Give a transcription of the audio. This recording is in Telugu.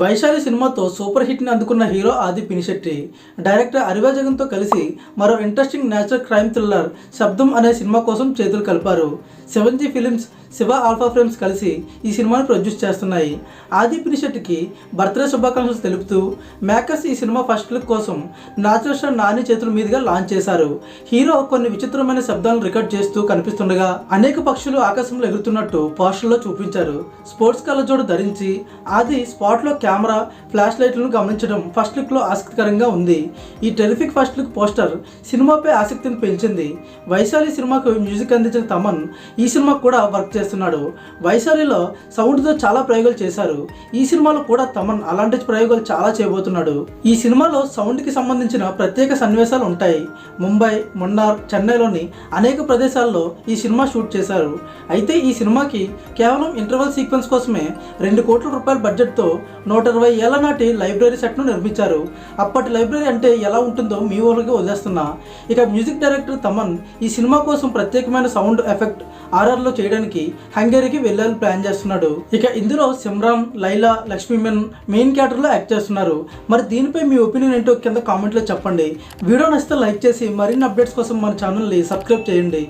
వైశాలి సినిమాతో సూపర్ హిట్ని అందుకున్న హీరో ఆది పినిశెట్టి. డైరెక్టర్ అరివా జగన్తో కలిసి మరో ఇంట్రెస్టింగ్ నేచురల్ క్రైమ్ థ్రిల్లర్ శబ్దం అనే సినిమా కోసం చేతులు కలిపారు. Seven G films Shiva alpha frames కలిసి ఈ సినిమాను ప్రొడ్యూస్ చేస్తున్నాయి. ఆది పినిశెట్టికి బర్త్డే శుభాకాంక్షలు తెలుపుతూ మేకర్స్ ఈ సినిమా ఫస్ట్ లుక్ కోసం నాచురల్ స్టార్ నాని చేతుల మీదుగా లాంచ్ చేశారు. హీరో కొన్ని విచిత్రమైన శబ్దాలను రికార్డ్ చేస్తూ కనిపిస్తుండగా అనేక పక్షులు ఆకాశంలో ఎగురుతున్నట్టు పోస్టర్లో చూపించారు. స్పోర్ట్స్ కళ్ళజోడు ధరించి ఆది స్పాట్లో కెమెరా ఫ్లాష్ లైట్లను గమనించడం ఫస్ట్ లుక్లో ఆసక్తికరంగా ఉంది. ఈ టెరిఫిక్ ఫస్ట్ లుక్ పోస్టర్ సినిమాపై ఆసక్తిని పెంచింది. వైశాలి సినిమాకు మ్యూజిక్ అందించిన తమన్ ఈ సినిమా కూడా వర్క్ చేస్తున్నాడు. వైశాలిలో సౌండ్తో చాలా ప్రయోగాలు చేశారు. ఈ సినిమాలో కూడా తమన్ అలాంటి ప్రయోగాలు చాలా చేయబోతున్నాడు. ఈ సినిమాలో సౌండ్కి సంబంధించిన ప్రత్యేక సన్నివేశాలు ఉంటాయి. ముంబై మున్నార్ చెన్నైలోని అనేక ప్రదేశాల్లో ఈ సినిమా షూట్ చేశారు. అయితే ఈ సినిమాకి కేవలం ఇంటర్వల్ సీక్వెన్స్ కోసమే రెండు కోట్ల రూపాయల బడ్జెట్తో నూట ఇరవై ఏళ్ళ నాటి లైబ్రరీ సెట్ను నిర్మించారు. అప్పటి లైబ్రరీ అంటే ఎలా ఉంటుందో మీ ఊరికి వదిలేస్తున్నా. ఇక మ్యూజిక్ డైరెక్టర్ తమన్ ఈ సినిమా కోసం ప్రత్యేకమైన సౌండ్ ఎఫెక్ట్ ఆర్ఆర్లో చేయడానికి హంగేరీకి వెళ్ళాలని ప్లాన్ చేస్తున్నాడు. ఇక ఇందులో సిమ్రాన్ లైలా లక్ష్మీమెన్ మెయిన్ క్యారెక్టర్లో యాక్ట్ చేస్తున్నారు. మరి దీనిపై మీ ఒపీనియన్ ఏంటో కింద కామెంట్లో చెప్పండి. వీడియో నచ్చితే లైక్ చేసి మరిన్ని అప్డేట్స్ కోసం మన ఛానల్ని సబ్స్క్రైబ్ చేయండి.